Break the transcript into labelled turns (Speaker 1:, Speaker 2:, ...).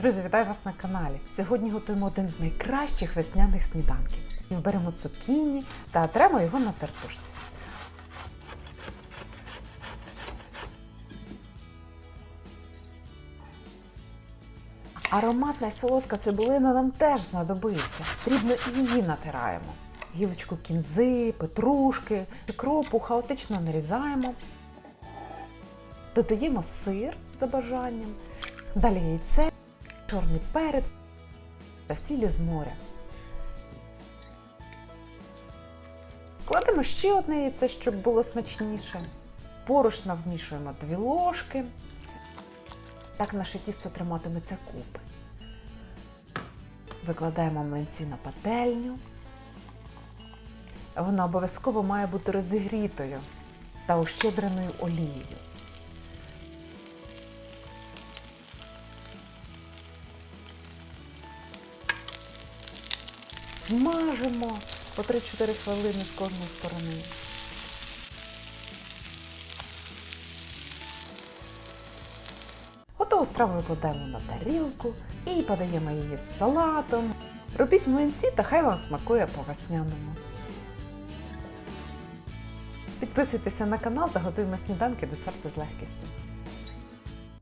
Speaker 1: Друзі, вітаю вас на каналі. Сьогодні готуємо один з найкращих весняних сніданків. Ми беремо цукіні та тремо його на тертушці. Ароматна і солодка цибулина нам теж знадобиться. Дрібно і її натираємо. Гілочку кінзи, петрушки, кропу хаотично нарізаємо. Додаємо сир за бажанням, далі яйце, чорний перець та сіль з моря. Кладемо ще одне яйце, щоб було смачніше. Порошна вмішуємо 2 ложки. Так наше тісто триматиметься купи. Викладаємо млинці на пательню. Вона обов'язково має бути розігрітою та ощедреною олією. Смажимо по 3-4 хвилини з кожної сторони. Готову страву викладаємо на тарілку і подаємо її з салатом. Робіть млинці та хай вам смакує по весняному. Підписуйтеся на канал та готуємо сніданки десерти з легкістю.